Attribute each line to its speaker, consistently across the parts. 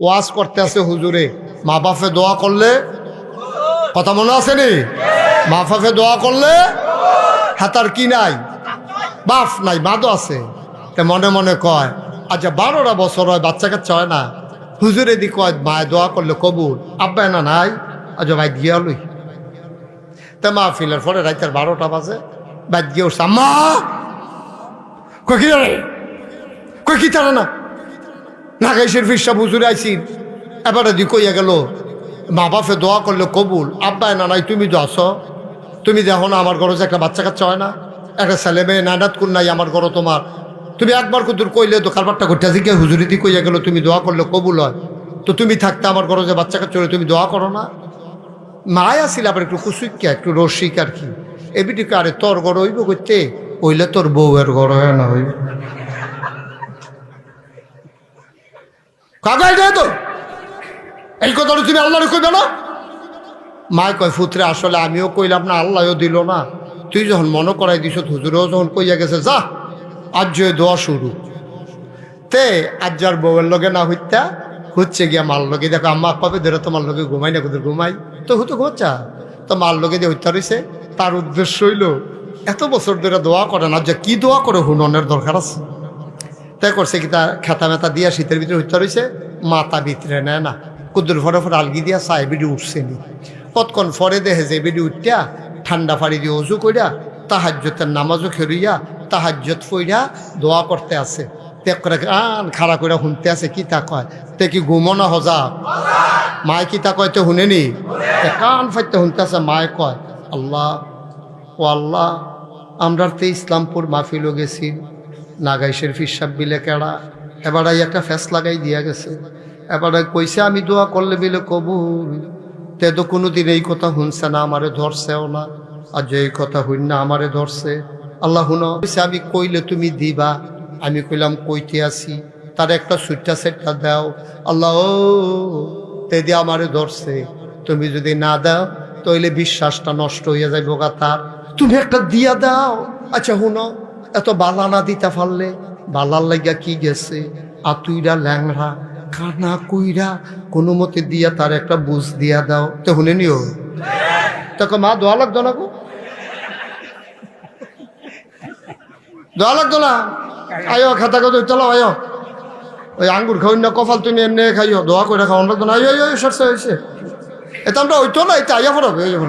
Speaker 1: ওয়াজ করতে আছে হুজুরে। মা বাপে দোয়া করলে? কথা মনে আছে নি? মা বাপে দোয়া করলে? হাতার কি নাই? বাপ নাই মা তো আছে। তে মনে মনে কয় আচ্ছা বারোটা বছর হয় বাচ্চা কাচ্চা হয় না। হুজুরে দি কয়, মায় দোয়া করলে কবুল। আব্বা না নাই। আচ্ছা ভাই গিয়া লই। তে মা ফিলের পরে রাইতের বারোটা বাজে। বাদ গিয়ে উঠছে, আম্মা! কি কি তারা না? নাগাইশের ফিসা হুজুরে আইসি এবারে দি কইয়া গেল, মা বাপে দোয়া করলে কবুল আব্বা না নাই তুমি তো আসো তুমি দেখো না আমার যে একটা বাচ্চা কাচ্চা হয় না, একটা ছেলে মেয়ে নানাত কোন নাই আমার ঘরে তোমার, তুমি একবার কুতুর কইলে তো কারবারটা ঘটে আজকে হুজুরি দি কইয়া গেল, তুমি দোয়া করলে কবুল হয়, তো তুমি থাকতে আমার যে বাচ্চা কাচ্চা তুমি দোয়া করো না? মায় আসিল আবার একটু কুসুইকা একটু রসিক আর কি। এবিটিকে আরে তোর গড় হইব করতে ওইলে তোর বউয়ের গড় হয় না হইব। কাগাই দেয় তো? এই কথাটা তুমি আল্লাহরে কইবে না? মায় কয়, ফুতরে, আসলে আমিও কইলাম না, আল্লাহও দিল না। তুই যখন মনে করাই দিস হুজুরেও যখন কইয়া গেছে, যা, আজ দোয়া শুরু। তে আজ্জার বউয়ের লগে না হইতা হচ্ছে গিয়া মাল লগে। দেখো, আম্মা কবে ধরে তোমার লগে ঘুমাই না কোথাও ঘুমাই? তো হুতো ঘুমাচ্ছা? তো মাল লগে দিয়ে হইতা রয়েছে তার উদ্দেশ্য হইল, এত বছর ধরে দোয়া করে না, যে কি দোয়া করে, হুননের দরকার আছে। তাই করছে কি তার খেতা মেতা দিয়া শীতের ভিতরে হইতে রয়েছে মাথা ভিতরে নেয় না। কুদ্দুর ফরে ফরে আলগি দিয়া চাই বেডি উঠছে নি। কতক্ষণ ফরে দেখে যে বেডি উঠিয়া ঠান্ডা ফাড়ি দিয়ে অজু কইরা তাহাজ্যতের নামাজও খেরুইয়া তাহাজ্যত ফইরা দোয়া করতে আছে। ত্যাগ করে আন খাড়া করে শুনতে আছে, কি তা কয়? তে কি ঘুমো না হজা? মায় কি তা কয় তো শুনেনি কান ফাইতে শুনতে আছে, মায় কয়, আল্লাহ, ও আল্লাহ আমরা তো ইসলামপুর মাহফিলও গেছি। নাগাইশের ফিসাব বিলে কেড়া। এবার একটা ফ্যাস লাগাই দিয়া গেছে। এবার কইছে, আমি দোয়া করলে বিলে কবুল। তে তো কোনোদিন এই কথা শুনছে না, আমারে ধরছেও না। আর যে এই কথা হইন না, আমারে ধরছে। আল্লাহ কইছে, আমি কইলে তুমি দিবা। আমি কইলাম, কইতে আসি। তার একটা সুইটা সেটটা দাও। আল্লাহ তে দিয়ে আমারে ধরছে। তুমি যদি না দাও, তাইলে বিশ্বাসটা নষ্ট হইয়া যাইব গা তার। তুমি একটা দিয়া দাও। আচ্ছা হুনো এত বালা না দিতে পারলে বালার লাগিয়া কি গেছে? আতুইরা ল্যাংড়া, কানা কুইরা, কোনো মতে দিয়া তার একটা বুঝ দিয়া দাও। তো শুনে নিও। তখন মা, দোয়া লাগতো না গো? দোয়া লাগতো না? আয়ো, খাতা কত চলো, আয়ো। ওই আঙ্গুর খাওয়াই না কফাল তুমি এমনি খাইও। দোয়া করে খাওয়ান লাগতো না। আয়ো আয়ো সরষে হয়েছে এটা আমরা ওইতো না, এটা আইয়া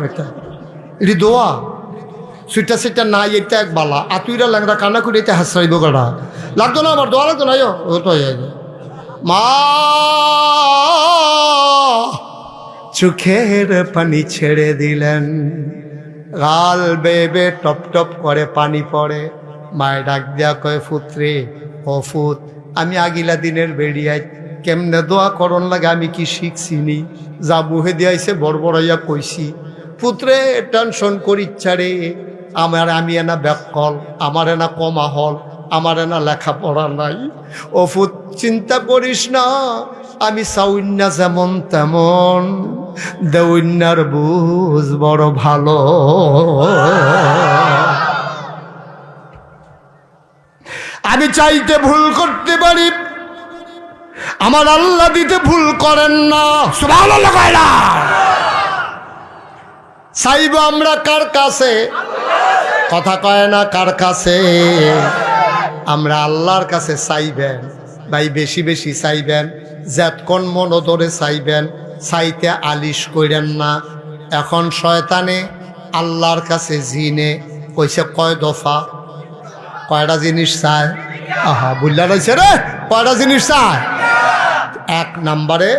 Speaker 1: এটা। এটি দোয়া। সুইটা সিটা নাই এটা এক বালা। আতুইরা ল্যাংরা কানা করে এটা হাসরাইব গাড়া লাগতো না আমার? দোয়া লাগতো না তো মা! চোখের পানি ছেড়ে দিলেন। গাল বেবে টপ টপ করে পানি পড়ে। মায় ডাক দিয়া কয়, ফুত্রে, ও ফুত, আমি আগিলা দিনের বেরিয়াই কেমনে দোয়া করন লাগে আমি কি শিখছিনি? যা মুহে দিয়াইছে, বড় বড়াইয়া কইছি। পুত্রে টেনশন করিচ্ছা রে আমার আমি এনা ব্যাকল আমার এনা কমা হল, আমার এনা লেখাপড়া নাই। ও ফুত চিন্তা করিস না, আমি সাউন্যা যেমন তেমন দেউন্যার বুঝ বড় ভালো। আমি চাইতে ভুল করতে পারি, আমার আল্লাহ দিতে ভুল করেন না। চাইব আমরা কার কাছে? কথা কয় না কার কাছে? আমরা আল্লাহর কাছে চাইবেন, ভাই বেশি বেশি চাইবেন যেতক্ষণ মন ধরে চাইবেন, চাইতে আলিশ করেন না। এখন শয়তানে আল্লাহর কাছে জিনে, কইছে কয় দফা? কয়টা জিনিস চায়? আহা বুল্লা রয়েছে রে, কয়টা জিনিস চায়? এক নম্বরে,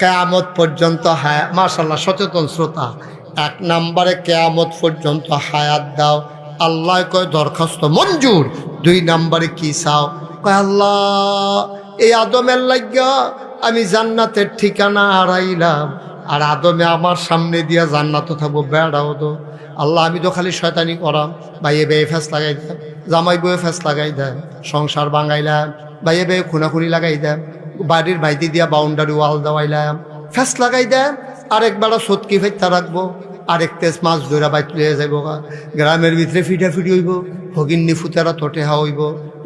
Speaker 1: কেয়ামত পর্যন্ত হ্যাঁ মার্শাল্লাহ সচেতন শ্রোতা। এক নম্বরে কেয়ামত পর্যন্ত হায়াত দাও। আল্লাহ কয়, দরখাস্ত মঞ্জুর। দুই নম্বরে কি চাও? কয়, আল্লাহ, এই আদমের লাগিয়া আমি জান্নাতের ঠিকানা হারাইলাম। আর আদমে আমার সামনে দিয়া জান্নাত থাকব, বেড়াও তো। আল্লাহ, আমি তো খালি শয়তানি করাম। ভাইয়ে বেয়ে ফেস লাগাই দেন। জামাই বয়ে ফেস লাগাই দেন। সংসার বাঙাইলাম ভাইয়ে বেয়ে খুনাখুনি লাগাই দেন। বাড়ির বাইতি দিয়া বাউন্ডারি ওয়াল দেওয়াইলাম। ফেস লাগাই দেন। আরেকবারও সতকি ফেরতা রাখব। আরেক তেজ মাছ ধরা বাইত লিয়ে যাইব গ্রামের ভিতরে ফিটা ফিটি হইব হগিন্নি ফুতারা তোটে হা হইব।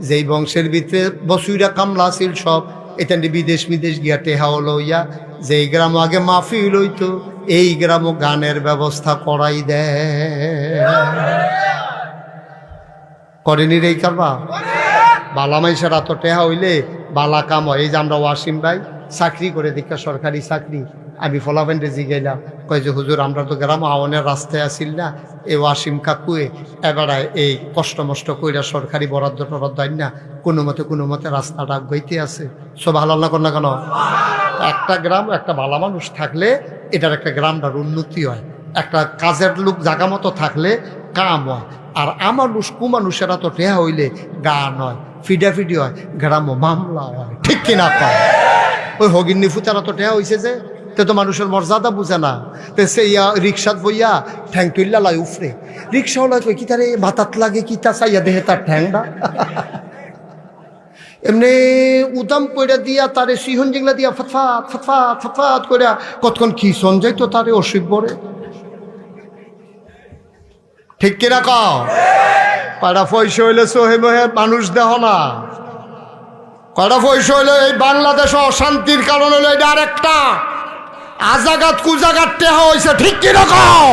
Speaker 1: যেই বংশের ভিতরে বসুইরা কামলা আছিল সব এখানে বিদেশ বিদেশ গিয়া টেহা লইয়া যে এই গ্রাম আগে মাফি লইতো, এই গ্রামও গানের ব্যবস্থা করাই দেয় করেনি রে কারবা বালা মাইসের এত টেহা হইলে বালা কাম হয়। এই যে আমরা ওয়াসিম ভাই, চাকরি করে দীক্ষা সরকারি চাকরি, আমি ফলাফেন্ডে জিগাইলাম। কয় যে, হুজুর, আমরা তো গ্রাম আওয়ানের রাস্তায় আসিল না। এ ওয়াসিম কাকুয়ে এবারে এই কষ্ট মষ্ট কইরা সরকারি বরাদ্দ টরাদ্দ আইন না, কোনো মতে কোনো মতে রাস্তাটা গইতে আছে। সব না কর না কেন? একটা গ্রাম, একটা ভালো মানুষ থাকলে এটার একটা গ্রামটার উন্নতি হয়। একটা কাজের লোক জাগা মতো থাকলে কাম হয়। আর আমানুষ, কুমানুষেরা তো টেহা হইলে গান হয়, ফিডাফিডি হয়, গ্রাম মামলা হয়। ঠিক কিনা কয়? ওই হগিন্নি ফুতারা তো টেহা হইছে যে। তে তো মানুষের মর্যাদা বুঝে না। তে সে ইয়া রিক্সাত বইয়া ঠ্যাং তুইল্লা লাই উফরে। রিক্সাওয়ালা কই কি তারে মাথাত লাগে, কি তা চাইয়া দেহে তার ঠ্যাংটা? এমনি উদাম কইরা দিয়া তারে সিহন জিংলা দিয়া ফতফাত ফতফাত ফতফাত কইরা কতক্ষণ কি সঞ্জয় তো তারে অসুখ বরে। ঠিক কিনা কও? কয়টা পয়সা হইলে সোহে মহে মানুষ দেহ না। কয়টা পয়সা হইলে এই বাংলাদেশ অশান্তির কারণ হইল এটা আরেকটা। আজাগাত কুজাগাত টেহা হয়েছে ঠিক কিনা কও?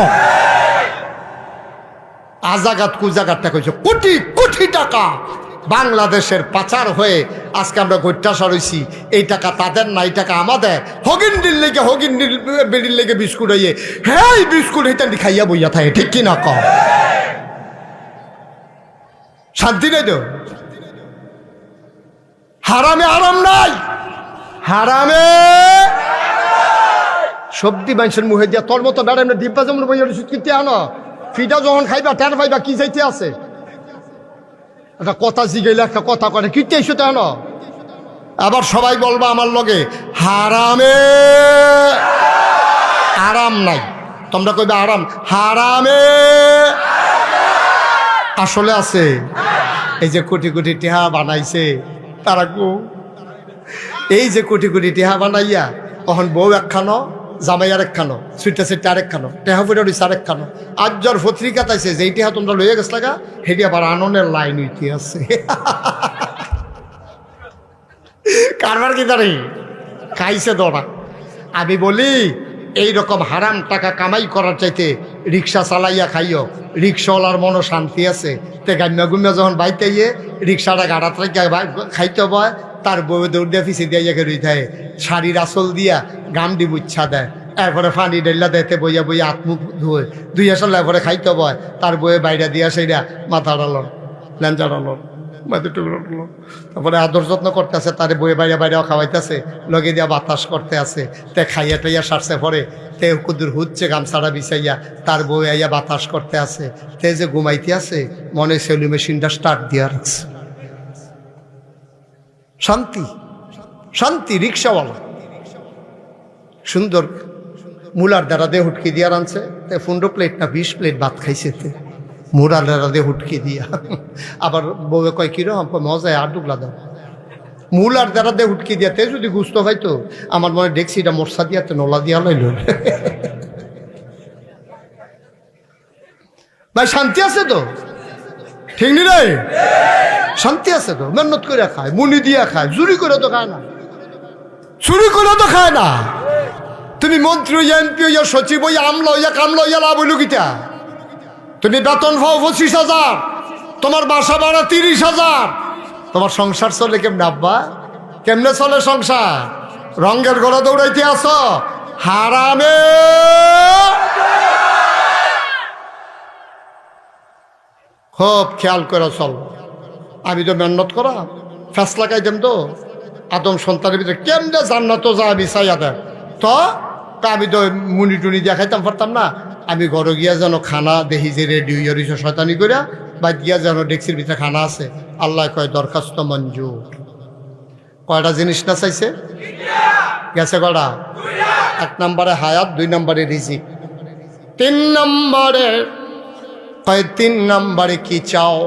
Speaker 1: আজাগাত কুজাগাতটা কইছে কোটি কোটি টাকা বাংলাদেশের পাচার হয়ে আজকে আমরা গৈত্যাসার হয়েছি এই টাকা তাদের না, এই টাকা আমাদের। হগিন্ডির লেগে হগিন্ডির বেড়ির লেগে বিস্কুট হইয়ে হ্যাঁ বিস্কুট হইতে খাইয়া বইয়া থাকে, ঠিক কি না ক শান্তি নেই তো? হারামে আরাম নাই। হারামে সবজি মানুষের মুহে দিয়া, তোর মতো বেড়াই ডিব্বা যেমন কিনতে আনো? ফিটা যখন খাইবা, টের পাইবা, কি চাইতে আছে? একটা কথা জিগাইলে একটা কথা করে কিনতে এসো তো আনো? আবার সবাই বলবা আমার লগে, হারামে। আরাম নাই। তোমরা কইবে আরাম। হারামে। আসলে আছে। এই যে কোটি কোটি টেহা বানাইছে, তারা কো? এই যে কোটি কোটি টেহা বানাইয়া তখন বউ একখানো জামাই আর একখানো সুইটা সেটা আরেক খানো, টেহা ফুটে রয়েছে আরেক খানো। আজ জ্বর পত্রিকা তাইছে যে টেহা তোমরা লইয়া গেছ লাগা, হেডি আবার আননের লাইন হইতে আছে। কারবার কি দাঁড়ি খাইছে দৌড়া আমি বলি এই রকম হারাম টাকা কামাই করার চাইতে রিক্সা চালাইয়া খাইও, রিক্সাওয়ালার মনও শান্তি আছে। তে গাম্যা গুম্যা যখন বাইতে গিয়ে রিক্সাটা গাড়াত খাইতে বয় তার বউ দৌড় দিয়ে ফিসে দিয়ে গিয়ে রই থাকে শাড়ির আসল দিয়া গাম দি বুচ্ছা দেয়। এরপরে ফানি ডেল্লা দেতে বইয়া বইয়া আত্মুখ ধুয়ে দুই আসল এরপরে খাইতে বয় তার বইয়ে বাইরে দিয়া সেইটা মাথা ডালন ল্যাঞ্চা ডালন তারপরে আদর যত্ন করতেছে, তার বইয়ে বাইরে বাইরেও খাওয়াইতেছে। লগে দিয়া বাতাস করতে আছে। তে খাইয়া টাইয়া সারছে পরে। তে কুদুর হুচ্ছে গামছাড়া বিছাইয়া তার বই আইয়া বাতাস করতে আছে। তে যে ঘুমাইতে আছে, মনে সেলু মেশিনটা স্টার্ট দিয়া রাখছে। শান্তি শান্তি রিক্সাওয়ালা। সুন্দর মুলার দ্বারা দিয়ে হুটকি দিয়া রানছে তে পনেরো প্লেট না বিশ প্লেট ভাত খাইছে তে। মুলার দ্বারা দিয়ে হুটকি দিয়া। আবার বউয়ে কয় কিরম মজায় আর ডুবলা দাও। মূলার দ্বারা দিয়ে হুটকি দিয়া, তে যদি গুস্ত হয়তো আমার মনে ডেক্সিটা মশা দিয়া তো নলা দিয়া লইল। ভাই, শান্তি আছে তো? ঠিক নি রে? শান্তি আছে তো? মেহনত করে খায়, মুনি দিয়া খায়, চুরি করে তো খায় না। চুরি করে তো খায় না। তুমি মন্ত্রী হইয়া এমপি হইয়া সচিব হইয়া আমলা হইয়া কামলা হইয়া লাভ হইল গীতা তুমি বেতন পাও পঁচিশ হাজার, তোমার বাসা ভাড়া তিরিশ হাজার। তোমার সংসার চলে কেমনে, আব্বা? কেমনে চলে সংসার? রঙ্গের গলা দৌড়াইতে আস হারামে! খুব খেয়াল করে চল আমি তো মেহনত করা ফ্যাস লাগাই দেম তো, আদম সন্তানের ভিতরে কেমনে জান্নাত যা আমি চাইয়া দেয়। তো আমি তো মুনি টুনি দেখাইতাম, পারতাম না। আমি ঘরে গিয়া যেন খানা দেখি যে রেডি হইয়া শয়তানি করিয়া বা গিয়া যেন ডেক্সির ভিতরে খানা আছে। আল্লাহ কয়, দরখাস্ত মঞ্জুর। কয়টা জিনিস না চাইছে? গেছে কয়টা? এক নম্বরে হায়াত, দুই নম্বরে রিজিক। তিন নম্বরে, কয়, তিন নম্বরে কি চাও?